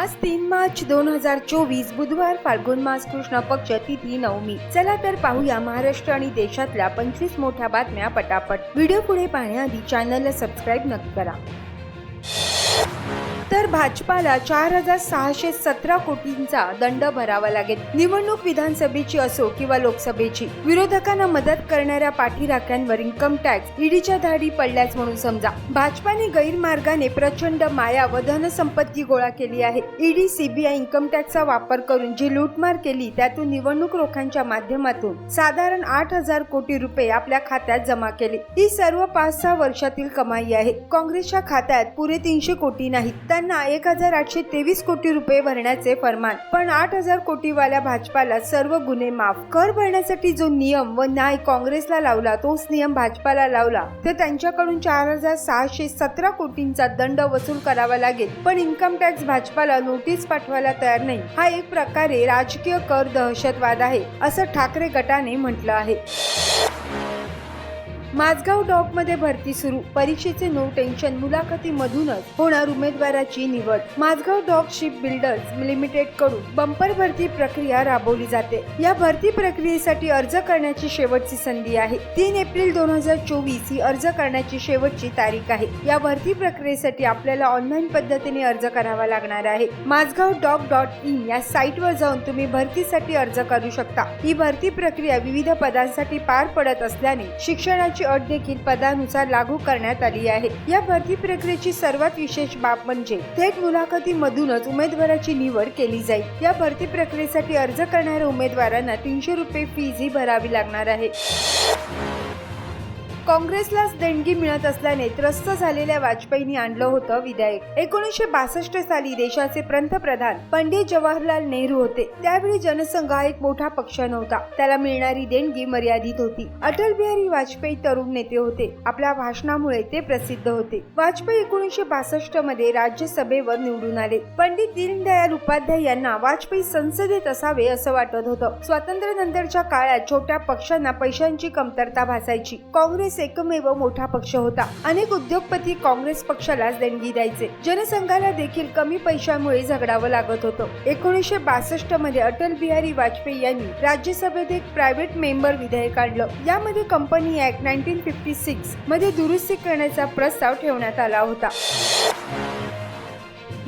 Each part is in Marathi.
आज तीन मार्च दोन हजार चोवीस बुधवार फाल्गुन मास कृष्ण पक्ष तिथी नवमी. चला तर पाहूया महाराष्ट्र आणि देशातल्या पंचवीस मोठ्या बातम्या पटापट. व्हिडिओ पुढे पाहण्याआधी चॅनलला सबस्क्राईब नक्की करा. तर भाजपाला चार हजार सहाशे सतरा कोटींचा दंड भरावा लागेल. निवडणूक विधानसभेची असो किंवा लोकसभेची विरोधकांना मदत करणाऱ्या पाठीराख्यांवर इन्कम टॅक्स ईडीच्या धाडी पडल्याच म्हणून समजा. भाजपाने गैरमार्गाने प्रचंड माया व धनसंपत्ती गोळा केली आहे. ईडी सीबीआय इन्कम टॅक्सचा वापर करून जी लूटमार केली त्यातून निवडणूक रोख्यांच्या माध्यमातून साधारण आठ हजार कोटी रुपये आपल्या खात्यात जमा केले. ही सर्व पाच सहा वर्षातील कमाई आहे. काँग्रेसच्या खात्यात पुरे तीनशे कोटी नाहीत त्यांना एक हजार आठशे तेवीस कोटी रुपये भरण्याचे फरमान. पण आठ हजार कोटीवाल्या भाजपाला सर्व गुन्हे माफ. कर भरण्यासाठी जो नियम व न्याय काँग्रेसला लावला तोच नियम भाजपाला लावला. तर त्यांच्याकडून चार हजार सहाशे सतरा कोटींचा दंड वसूल करावा लागेल. पण इन्कम टॅक्स भाजपाला नोटीस पाठवायला तयार नाही. हा एक प्रकारे राजकीय कर दहशतवाद आहे असं ठाकरे गटाने म्हटलं आहे. माझगाव डॉकमध्ये भरती सुरू. परीक्षेचे नो टेन्शन. मुलाखतीमधूनच होणार उमेदवाराची निवड. माझगाव डॉक शिप बिल्डर्स लिमिटेडकडून बंपर भरती प्रक्रिया राबवली जाते. या भरती प्रक्रियेसाठी अर्ज करण्याची शेवटची संधी आहे. तीन एप्रिल दोन हजार चोवीस ही अर्ज करण्याची शेवटची तारीख आहे. या भरती प्रक्रियेसाठी आपल्याला ऑनलाईन पद्धतीने अर्ज करावा लागणार आहे. माझगाव डॉक डॉट इन या साईटवर जाऊन तुम्ही भरतीसाठी अर्ज करू शकता. ही भरती प्रक्रिया विविध पदांसाठी पार पडत असल्याने शिक्षणाची अट देखील पदानुसार लागू करण्यात आली आहे. या भरती प्रक्रियेची सर्वात विशेष बाब म्हणजे थेट मुलाखतीमधूनच उमेदवाराची निवड केली जाईल. या भरती प्रक्रियेसाठी अर्ज करणाऱ्या उमेदवारांना तीनशे रुपये फीज ही भरावी लागणार आहे. काँग्रेसलाच देणगी मिळत असल्याने त्रस्त झालेल्या वाजपेयींनी आणलं होतं विधेयक. एकोणीसशे बासष्ट साली देशाचे पंतप्रधान पंडित जवाहरलाल नेहरू होते. त्यावेळी जनसंघ हा एक मोठा पक्ष नव्हता. त्याला मिळणारी देणगी मर्यादित होती. अटल बिहारी वाजपेयी तरुण नेते होते. आपल्या भाषणामुळे ते प्रसिद्ध होते. वाजपेयी एकोणीसशे बासष्टमध्ये राज्यसभेवर निवडून आले. पंडित दीनदयाल उपाध्याय यांना वाजपेयी संसदेत असावे असं वाटत होतं. स्वातंत्र्यानंतरच्या काळात छोट्या पक्षांना पैशांची कमतरता भासायची. काँग्रेस एकमेव मोठा पक्ष होता. अनेक उद्योगपती काँग्रेस पक्षालाच देणगी द्यायचे. जनसंघाला देखील कमी पैशामुळे झगडावं लागत होतं. एकोणीसशे बासष्टमध्ये अटल बिहारी वाजपेयी यांनी राज्यसभेत एक प्रायव्हेट मेंबर विधेयक आणलं. यामध्ये कंपनी ऍक्ट नाईन्टीन फिफ्टी सिक्समध्ये दुरुस्ती करण्याचा प्रस्ताव ठेवण्यात आला होता.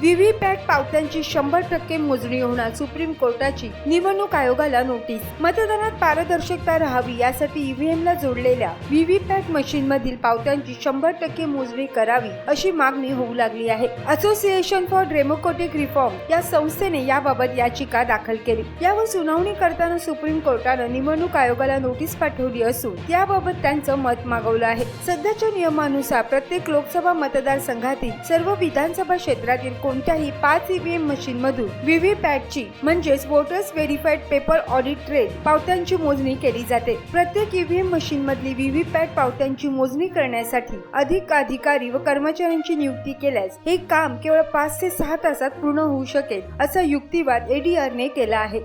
व्हीव्हीपॅट पावत्यांची शंभर टक्के मोजणी होणार सुप्रीम कोर्टाची निवडणूक आयोगाला नोटीस. मतदानात पारदर्शकता राहावी यासाठी ईव्हीएमला जोडलेल्या व्हीव्हीपॅट मशीन मधील पावत्यांची शंभर टक्के मोजणी करावी अशी मागणी होऊ लागली आहे. असोसिएशन फॉर डेमोक्रेटिक रिफॉर्म या संस्थेने याबाबत याचिका दाखल केली. यावर सुनावणी करताना सुप्रीम कोर्टानं निवडणूक आयोगाला नोटीस पाठवली असून याबाबत त्यांचं मत मागवलं आहे. सध्याच्या नियमानुसार प्रत्येक लोकसभा मतदारसंघातील सर्व विधानसभा क्षेत्रातील कोणत्याही पाच ईव्हीएम मशीन मधून व्हीव्हीपॅटची म्हणजेच voters verified paper audit trade पावत्यांची मोजणी केली जाते. प्रत्येक ईव्हीएम मशीन मधली व्हीव्हीपॅट पावत्यांची मोजणी करण्यासाठी अधिक अधिकारी व कर्मचाऱ्यांची नियुक्ती केल्यास हे काम केवळ पाच ते सहा तासात पूर्ण होऊ शकेल असा युक्तिवाद एडीआरने केला आहे.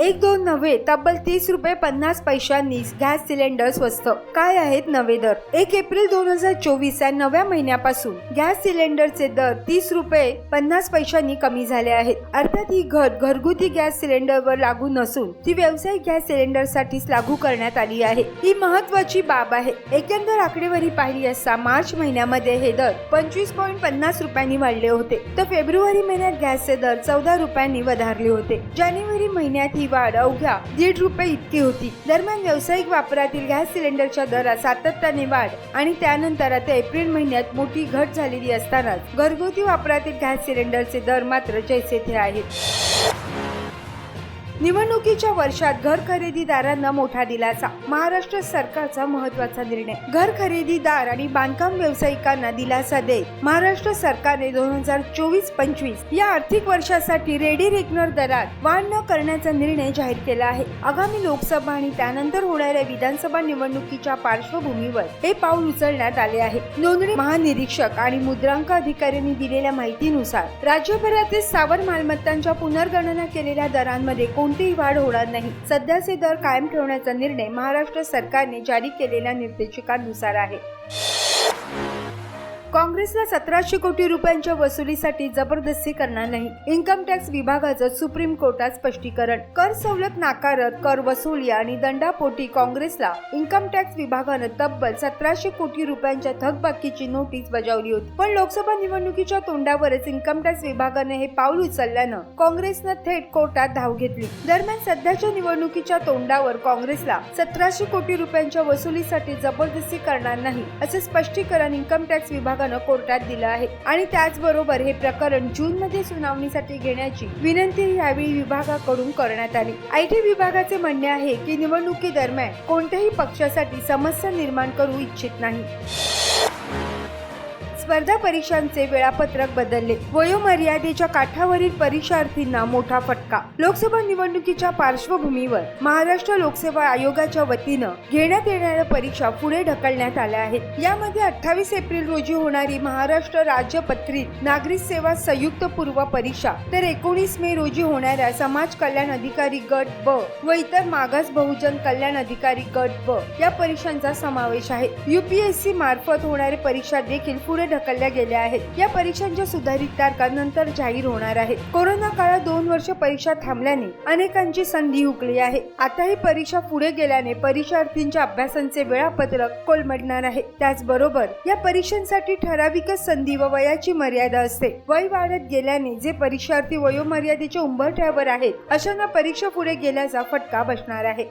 एक दोन नव्हे तब्बल तीस रुपये पन्नास पैशांनी गॅस सिलेंडर स्वस्त. काय आहेत नवे दर? एक एप्रिल दोन हजार चोवीस या नव्या महिन्यापासून गॅस सिलेंडरचे दर तीस रुपये पन्नास पैशांनी कमी झाले आहेत. अर्थात ही घट घरगुती गॅस सिलेंडरवर लागू नसून ती व्यावसायिक गॅस सिलेंडरसाठीच लागू करण्यात आली आहे. ही महत्वाची बाब आहे. एकंदर आकडेवारी पाहिली असता मार्च महिन्यामध्ये हे दर पंचवीस पॉईंट पन्नास रुपयांनी वाढले होते. तर फेब्रुवारी महिन्यात गॅसचे दर चौदा रुपयांनी वधारले होते. जानेवारी महिन्यात ही वाढ अवघ्या दीड रुपये इतकी होती. दरम्यान व्यावसायिक वापरातील गॅस सिलेंडरच्या दरात सातत्याने वाढ आणि त्यानंतर आता एप्रिल महिन्यात मोठी घट झालेली असतानाच घरगुती वापरातील गॅस सिलेंडरचे दर मात्र जैसे थे आहेत. निवडणुकीच्या वर्षात घर खरेदीदारांना मोठा दिलासा. महाराष्ट्र सरकारचा महत्त्वाचा निर्णय. घर खरेदीदार आणि बांधकाम व्यावसायिकांना दिलासा देत महाराष्ट्र सरकारने दोन हजार चोवीस पंचवीस या आर्थिक वर्षासाठी रेडी रेकनर दरात वाढ न करण्याचा निर्णय जाहीर केला आहे. आगामी लोकसभा आणि त्यानंतर होणाऱ्या विधानसभा निवडणुकीच्या पार्श्वभूमीवर हे पाऊल उचलण्यात आले आहे. नोंदणी महानिरीक्षक आणि मुद्रांक अधिकाऱ्यांनी दिलेल्या माहितीनुसार राज्यभरातील सावर मालमत्तांच्या पुनर्गणना केलेल्या दरांमध्ये कोण कोणतीही वाढ होणार नाही. सध्याचे दर कायम ठेवण्याचा निर्णय महाराष्ट्र सरकारने जारी केलेल्या निर्देशिकांनुसार आहे. काँग्रेसला सतराशे कोटी रुपयांच्या वसुलीसाठी जबरदस्ती करणार नाही. इन्कम टॅक्स विभागाचं सुप्रीम कोर्टात स्पष्टीकरण. कर सवलत नाकारत कर वसुली आणि दंडापोटी काँग्रेसला इन्कम टॅक्स विभागानं तब्बल सतराशे कोटी रुपयांच्या थकबाकीची नोटीस बजावली होती. पण लोकसभा निवडणुकीच्या तोंडावरच इन्कम टॅक्स विभागाने हे पाऊल उचलल्यानं काँग्रेसनं थेट कोर्टात धाव घेतली. दरम्यान सध्याच्या निवडणुकीच्या तोंडावर काँग्रेसला सतराशे कोटी रुपयांच्या वसुलीसाठी जबरदस्ती करणार नाही असं स्पष्टीकरण इन्कम टॅक्स विभाग विभागानं कोर्टात दिलं आहे. आणि त्याचबरोबर हे प्रकरण जून मध्ये सुनावणीसाठी घेण्याची विनंती यावेळी विभागाकडून करण्यात आली. आय टी विभागाचे म्हणणे आहे की निवडणुकीदरम्यान कोणत्याही पक्षासाठी समस्या निर्माण करू इच्छित नाही. स्पर्धा परीक्षांचे वेळापत्रक बदलले. वयोमर्यादेच्या काठावरील परीक्षार्थींना मोठा फटका. लोकसभा निवडणुकीच्या पार्श्वभूमीवर महाराष्ट्र लोकसेवा आयोगाच्या वतीनं घेण्यात येणाऱ्या परीक्षा पुढे ढकलण्यात आल्या आहेत. यामध्ये अठ्ठावीस एप्रिल रोजी होणारी महाराष्ट्र राज्य पत्रित नागरिक सेवा संयुक्त पूर्व परीक्षा तर एकोणीस मे रोजी होणाऱ्या समाज कल्याण अधिकारी गट ब व इतर मागास बहुजन कल्याण अधिकारी गट ब या परीक्षांचा समावेश आहे. युपीएससी मार्फत होणाऱ्या परीक्षा देखील पुढे ढकलल्या गेल्या आहेत. या परीक्षांच्या सुधारित तारखा नंतर जाहीर होणार आहेत. कोरोना काळात दोन वर्ष परीक्षा थांबल्याने अनेकांची संधी हुकली आहे. आता ही परीक्षा पुढे गेल्याने परीक्षार्थींच्या अभ्यासांचे वेळापत्रक कोलमडणार आहे. त्याचबरोबर या परीक्षांसाठी ठराविकच संधी व वयाची मर्यादा असते. वय वाढत गेल्याने जे परीक्षार्थी वयोमर्यादेच्या उंबरठ्यावर आहेत अशांना परीक्षा पुढे गेल्याचा फटका बसणार आहे.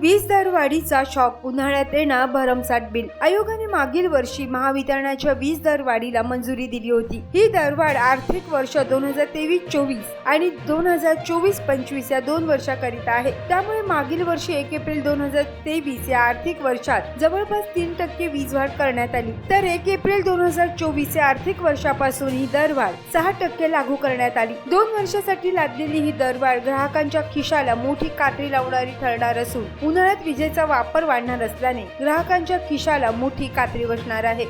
वीज दरवाढीचा शॉक उन्हाळ्यात येणार भरमसाठ बिल. आयोगाने मागील वर्षी महावितरणाच्या वीज दरवाढीला मंजुरी दिली होती. ही दरवाढ आर्थिक वर्ष दोन हजार तेवीस चोवीस आणि दोन हजार चोवीस पंचवीस या दोन वर्षाकरिता आहे. त्यामुळे मागील वर्षी एक एप्रिल दोन हजार तेवीस या आर्थिक वर्षात जवळपास तीन टक्के वीज वाढ करण्यात आली. तर एक एप्रिल दोन हजार चोवीस या आर्थिक वर्षापासून ही दरवाढ सहा टक्के लागू करण्यात आली. दोन वर्षासाठी लादलेली ही दरवाढ ग्राहकांच्या खिशाला मोठी कात्री लावणारी ठरणार असून उन्हाळ्यात विजेचा वापर वाढणार असल्याने ग्राहकांच्या खिशाला मोठी कात्री बसणार आहे.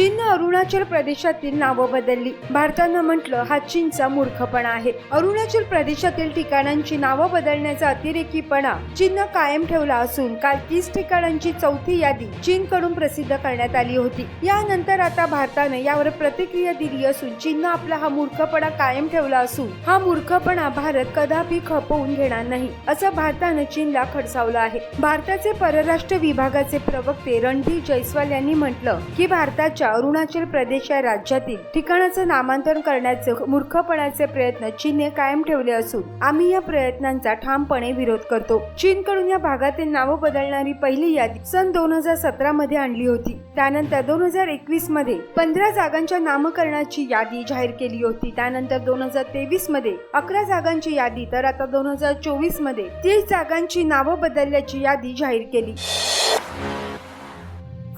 चीननं अरुणाचल प्रदेशातील नावं बदलली. भारतानं म्हटलं हा चीनचा मूर्खपणा आहे. अरुणाचल प्रदेशातील ठिकाणांची नावं बदलण्याचा अतिरेकीपणा चीननं कायम ठेवला असून काल तीस ठिकाणांची चौथी यादी चीनकडून प्रसिद्ध करण्यात आली होती. यानंतर आता भारतानं यावर प्रतिक्रिया दिली असून चीननं आपला हा मूर्खपणा कायम ठेवला असून हा मूर्खपणा भारत कदापि खपवून घेणार नाही असं भारतानं चीनला खडसावलं आहे. भारताचे परराष्ट्र विभागाचे प्रवक्ते रणधीर जयस्वाल यांनी म्हटलं की भारताच्या अरुणाचल प्रदेश या राज्यातील ठिकाणाचं नामांतरण करण्याचे मूर्खपणाचे प्रयत्न चीनने कायम ठेवले असून आम्ही या प्रयत्नांचा ठामपणे विरोध करतो. चीनकडून या भागातील नावं बदलणारी पहिली यादी सन दोन हजार सतरा मध्ये आणली होती. त्यानंतर दोन हजार एकवीसमध्ये पंधरा जागांच्या नामकरणाची यादी जाहीर केली होती. त्यानंतर दोन हजार तेवीसमध्ये अकरा जागांची यादी तर आता दोन हजार चोवीसमध्ये तीस जागांची नावं बदलल्याची यादी जाहीर केली.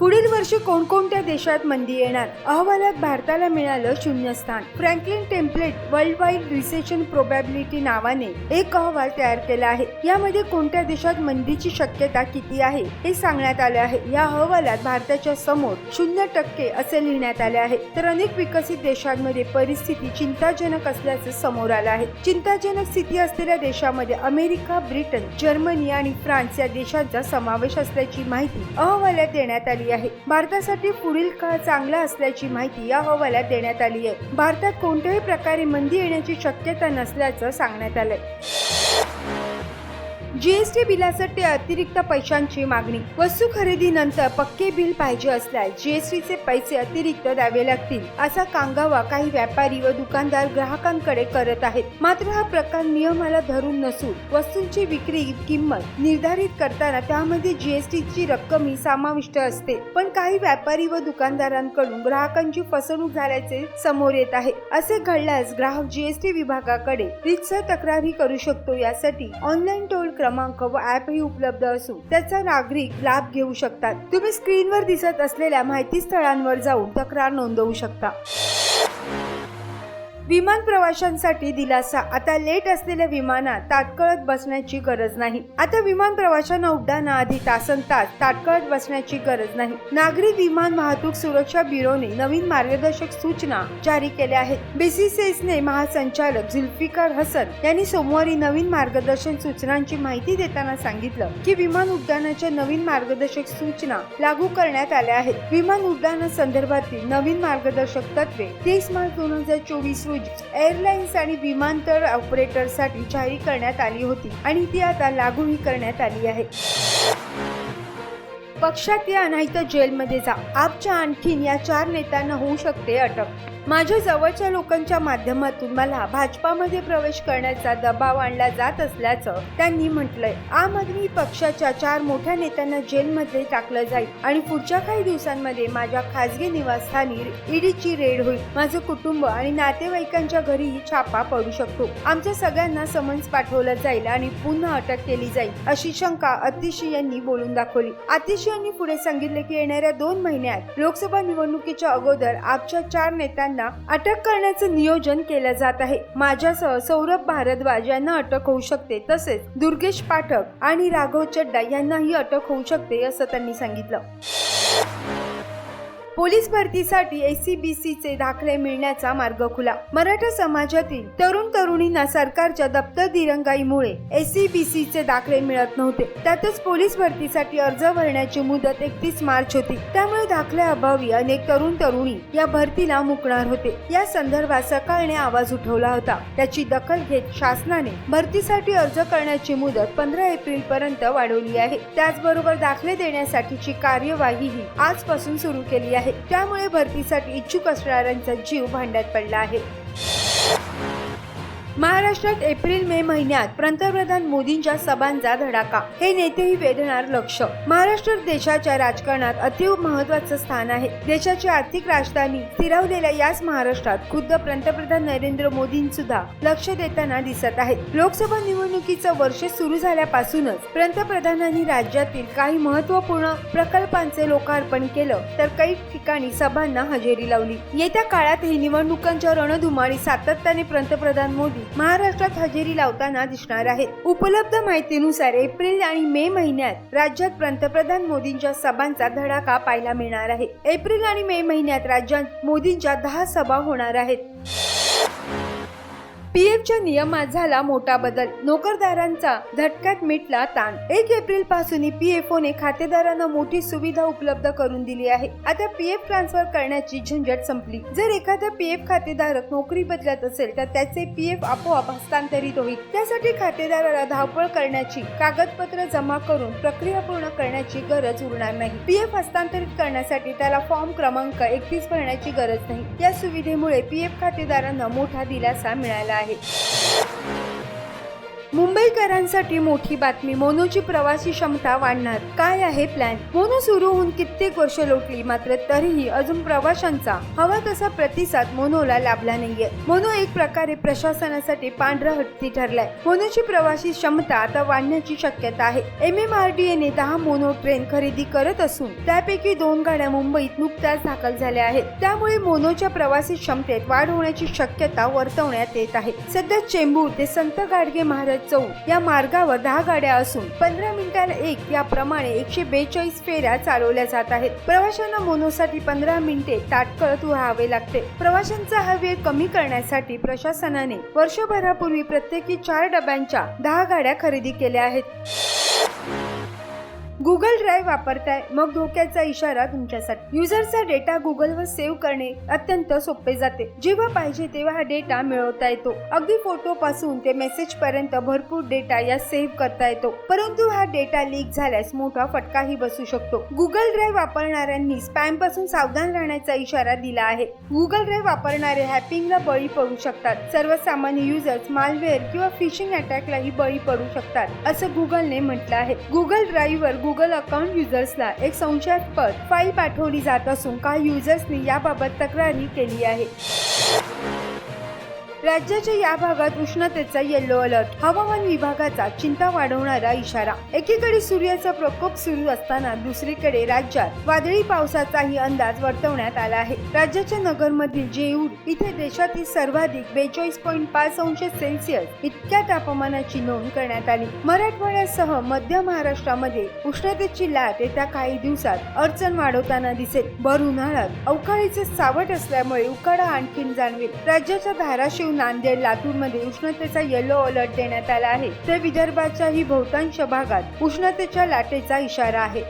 पुढील वर्षी कोणकोणत्या देशात मंदी येणार? अहवालात भारताला मिळालं शून्य स्थान Franklin template world wide recession probability नावाने एक अहवाल तयार केला आहे. यामध्ये कोणत्या देशात मंदीची शक्यता किती आहे हे सांगण्यात आले आहे. या अहवालात भारताच्या समोर शून्य टक्के असे लिहिण्यात आले आहे. तर अनेक विकसित देशांमध्ये परिस्थिती चिंताजनक असल्याचं समोर आलं आहे. चिंताजनक स्थिती असलेल्या देशामध्ये अमेरिका ब्रिटन जर्मनी आणि फ्रान्स या देशांचा समावेश असल्याची माहिती अहवालात देण्यात आली आहे. भारतासाठी पुढील काळ चांगला असल्याची माहिती या अहवालात देण्यात आली आहे. भारतात कोणत्याही प्रकारे मंदी येण्याची शक्यता नसल्याचं सांगण्यात आलंय. जीएसटी बिलासाठी अतिरिक्त पैशांची मागणी. वस्तू खरेदीनंतर पक्के बिल पाहिजे असल्यास जीएसटीचे पैसे अतिरिक्त द्यावे लागतील असा कांगावा काही व्यापारी व दुकानदार ग्राहकांकडे करत आहेत. मात्र हा प्रकार नियमाला धरून नसून वस्तूंची विक्री किंमत निर्धारित करताना त्यामध्ये जीएसटीची रक्कम ही समाविष्ट असते. पण काही व्यापारी व दुकानदारांकडून ग्राहकांची फसवणूक झाल्याचे समोर येत आहे. असे घडल्यास ग्राहक जीएसटी विभागाकडे रितसर तक्रारी करू शकतो यासाठी ऑनलाईन टोल क्रमांक क्रमांक व ऍपही उपलब्ध असून त्याचा नागरिक लाभ घेऊ शकतात. तुम्ही स्क्रीनवर दिसत असलेल्या माहिती स्थळांवर जाऊन तक्रार नोंदवू शकता. विमान प्रवाशांसाठी दिलासा. आता लेट असलेल्या विमानात तात्कळत बसण्याची गरज नाही. आता विमान प्रवाशांना उड्डाणाआधी तासन तास तात्कळत बसण्याची गरज नाही. नागरी विमान वाहतूक सुरक्षा ब्युरोने नवीन मार्गदर्शक सूचना जारी केल्या आहेत. बीसीसीएसने महासंचालक झुल्फिकार हसन यांनी सोमवारी नवीन मार्गदर्शन सूचनांची माहिती देताना सांगितलं की विमान उड्डाणाच्या नवीन मार्गदर्शक सूचना लागू करण्यात आल्या आहेत. विमान उड्डाणासंदर्भातील नवीन मार्गदर्शक तत्वे तीस मार्च दोन हजार चोवीस रोजी एअरलाइन्स आणि विमानतळ ऑपरेटरसाठी जारी करण्यात आली होती. आणि ती आता लागूही करण्यात आली आहे. पक्षात या नाही तर जेलमध्ये जा. आपच्या आणखीन या चार नेत्यांना होऊ शकते अटक. माझ्या जवळच्या लोकांच्या माध्यमातून मला भाजपामध्ये प्रवेश करण्याचा दबाव आणला जात असल्याचं त्यांनी म्हटलंय. आम आदमी पक्षाच्या चार मोठ्या नेत्यांना जेलमध्ये टाकलं जाईल आणि पुढच्या काही दिवसांमध्ये माझ्या खासगी निवासस्थानी ईडीची रेड होईल. माझं कुटुंब आणि नातेवाईकांच्या घरीही छापा पडू शकतो. आमच्या सगळ्यांना समन्स पाठवलं जाईल आणि पुन्हा अटक केली जाईल अशी शंका अतिशी यांनी बोलून दाखवली. अतिशी यांनी पुढे सांगितले की येणाऱ्या दोन महिन्यात लोकसभा निवडणुकीच्या अगोदर आपच्या चार नेत्यांना अटक करण्याचं नियोजन केलं जात आहे. माझ्यासह सौरभ भारद्वाज यांना अटक होऊ शकते तसेच दुर्गेश पाठक आणि राघव चड्डा यांनाही अटक होऊ शकते असं त्यांनी सांगितलं. पोलीस भरतीसाठी एसीबीसीचे दाखले मिळण्याचा मार्ग खुला. मराठा समाजातील तरुण तरुणींना सरकारच्या दप्तर दिरंगाईमुळे एसीबीसीचे दाखले मिळत नव्हते. त्यातच पोलीस भरतीसाठी अर्ज भरण्याची मुदत एकतीस मार्च होती. त्यामुळे दाखल्याअभावी अनेक तरुण तरुणी या भरतीला मुकणार होते. या संदर्भात सकाळने आवाज उठवला होता. त्याची दखल घेत शासनाने भरतीसाठी अर्ज करण्याची मुदत पंधरा एप्रिल पर्यंत वाढवली आहे. त्याचबरोबर दाखले देण्यासाठीची कार्यवाहीही आजपासून सुरू केली आहे. त्यामुळे भरतीसाठी इच्छुक असणाऱ्यांचा जीव भांड्यात पडला आहे. महाराष्ट्रात एप्रिल मे महिन्यात पंतप्रधान मोदींच्या सभांचा धडाका. हे नेतेही वेधणार लक्ष. महाराष्ट्र देशाच्या राजकारणात अतिव महत्वाचं स्थान आहे. देशाची आर्थिक राजधानी स्थिरावलेल्या याच महाराष्ट्रात खुद्द पंतप्रधान नरेंद्र मोदी सुद्धा लक्ष देताना दिसत आहेत. लोकसभा निवडणुकीचं वर्ष सुरू झाल्यापासूनच पंतप्रधानांनी राज्यातील काही महत्त्वपूर्ण प्रकल्पांचे लोकार्पण केलं तर काही ठिकाणी सभांना हजेरी लावली. येत्या काळात ही निवडणुकांच्या रणधुमाळी सातत्याने पंतप्रधान मोदी महाराष्ट्रात हजेरी लावताना दिसणार आहेत. उपलब्ध माहितीनुसार एप्रिल आणि मे महिन्यात राज्यात पंतप्रधान मोदींच्या सभांचा धडाका पाहायला मिळणार आहे. एप्रिल आणि मे महिन्यात राज्यात मोदींच्या दहा सभा होणार आहेत. पीएफच्या नियमात झाला मोठा बदल. नोकरदारांचा झटक्यात मिटला ताण. एक एप्रिलपासून पीएफओने खातेदारांना मोठी सुविधा उपलब्ध करून दिली आहे. आता पीएफ ट्रान्सफर करण्याची झंझट संपली. जर एखादा पीएफ खातेधारक नोकरी बदलत असेल तर त्याचे पीएफ आपोआप हस्तांतरित होईल. त्यासाठी खातेदाराला धावपळ करण्याची कागदपत्र जमा करून प्रक्रिया पूर्ण करण्याची गरज उरणार नाही. पीएफ हस्तांतरित करण्यासाठी त्याला फॉर्म क्रमांक एकतीस भरण्याची गरज नाही. या सुविधेमुळे पीएफ खातेदारांना मोठा दिलासा मिळाला आहे. मुंबईकरांसाठी मोठी बातमी. मोनोची प्रवासी क्षमता वाढणार. काय आहे प्लॅन मोनो सुरू होऊन कित्येक वर्ष लोटली मात्र तरीही अजून प्रवाशांचा हवा तसा प्रतिसाद मोनोला लाभला नाहीये. मोनो एक प्रकारे प्रशासनासाठी पांढरा हत्ती ठरलाय. मोनोची प्रवासी क्षमता आता वाढण्याची शक्यता आहे. एम एम आर डी एने दहा मोनो ट्रेन खरेदी करत असून त्यापैकी दोन गाड्या मुंबईत नुकत्याच दाखल झाल्या आहेत. त्यामुळे मोनोच्या प्रवासी क्षमतेत वाढ होण्याची शक्यता वर्तवण्यात येत आहे. सध्या चेंबूर ते संत गाडगे महाराज चौक या मार्गावर दहा गाड्या असून पंधरा मिनिटाला एक याप्रमाणे एकशे बेचाळीस फेऱ्या चालवल्या जात आहेत. प्रवाशांना मोनोसाठी पंधरा मिनिटे ताटकळत व्हावे लागते. प्रवाशांचा हा वेळ कमी करण्यासाठी प्रशासनाने वर्षभरापूर्वी प्रत्येकी चार डब्यांच्या दहा गाड्या खरेदी केल्या आहेत. गुगल ड्राईव्ह वापरताय मग धोक्याचा इशारा तुमच्यासाठी. युजरचा डेटा गुगलवर सेव्ह करणे अत्यंत सोपे जाते. जेव्हा पाहिजे तेव्हा हा डेटा मिळवता येतो. अगदी फोटो पासून ते मेसेज पर्यंत भरपूर डेटा या सेव्ह करता येतो. परंतु हा डेटा लीक झाल्यास मोठा फटकाही बसू शकतो. गुगल ड्राईव्ह वापरणाऱ्यांनी स्पॅमपासून सावधान राहण्याचा इशारा दिला आहे. गुगल ड्राईव्ह वापरणारे हॅपिंगला बळी पडू शकतात. सर्वसामान्य युजर्स मालवेअर किंवा फिशिंग अटॅकलाही बळी पडू शकतात असं गुगलने म्हटलं आहे. गुगल ड्राईव्हवर गुगल अकाउंट युजर्सला एक संशयास्पद फाईल पाठवली जात असून काही युजर्सनी याबाबत तक्रारी केली आहे. राज्याच्या या भागात उष्णतेचा येल्लो अलर्ट. हवामान विभागाचा चिंता वाढवणारा इशारा. एकीकडे सूर्याचा प्रकोप सुरू असताना दुसरीकडे राज्यात वादळी पावसाचाही अंदाज वर्तवण्यात आला आहे. राज्याच्या नगरमधील जेऊर इथे देशातील सर्वाधिक बेचाळीस पॉईंट पाच अंश सेल्सिअस इतक्या तापमानाची नोंद करण्यात आली. मराठवाड्यासह मध्य महाराष्ट्रामध्ये उष्णतेची लाट येत्या काही दिवसात अडचण वाढवताना दिसेल. भर उन्हाळ्यात अवकाळीचे सावट असल्यामुळे उकाडा आणखीन जाणवेल. राज्याच्या धाराशिव नांदेड लातूरमध्ये उष्णतेचा येलो अलर्ट देण्यात आला आहे. तर विदर्भाच्याही बहुतांश भागात उष्णतेच्या लाटेचा इशारा आहे.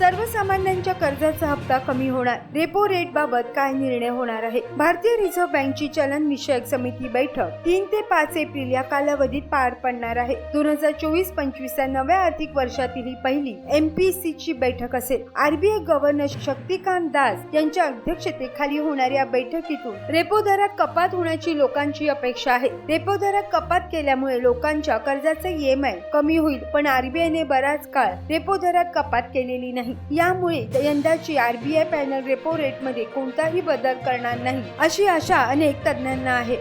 सर्वसामान्यांच्या कर्जाचा हप्ता कमी होणार. रेपो रेट बाबत काय निर्णय होणार आहे? भारतीय रिझर्व्ह बँकची चलन विषयक समिती बैठक तीन ते पाच एप्रिल या कालावधीत पार पडणार आहे. दोन हजार चोवीस पंचवीस या नव्या आर्थिक वर्षातील ही पहिली एमपीसी ची बैठक असेल. आरबीआय गव्हर्नर शक्तिकांत दास यांच्या अध्यक्षतेखाली होणाऱ्या या बैठकीतून रेपो दरात कपात होण्याची लोकांची अपेक्षा आहे. रेपो दरात कपात केल्यामुळे लोकांच्या कर्जाचे ईएमआय कमी होईल. पण आरबीआयने बराच काळ रेपो दरात कपात केलेली नाही. यामुळे यंदाची आरबीआय पॅनल रेपो रेटमध्ये कोणताही बदल करणार नाही अशी आशा अनेक तज्ञांना आहे.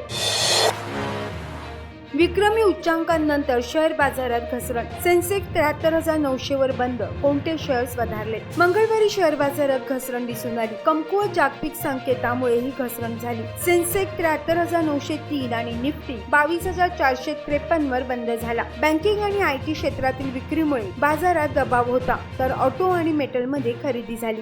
विक्रमी उच्चांकानंतर शेअर बाजारात घसरण. सेन्सेक्स त्र्याहत्तर हजार नऊशे वर बंद. कोणते शेअर्स वधारले? मंगळवारी शेअर बाजारात घसरण दिसून आली. कमकुवत जागतिक संकेतामुळे ही घसरण झाली. सेन्सेक्स त्र्याहत्तर हजार नऊशे तीन आणि निफ्टी बावीस हजार चारशे त्रेपन्न वर बंद झाला. बँकिंग आणि आय टी क्षेत्रातील विक्रीमुळे बाजारात दबाव होता तर ऑटो आणि मेटलमध्ये खरेदी झाली.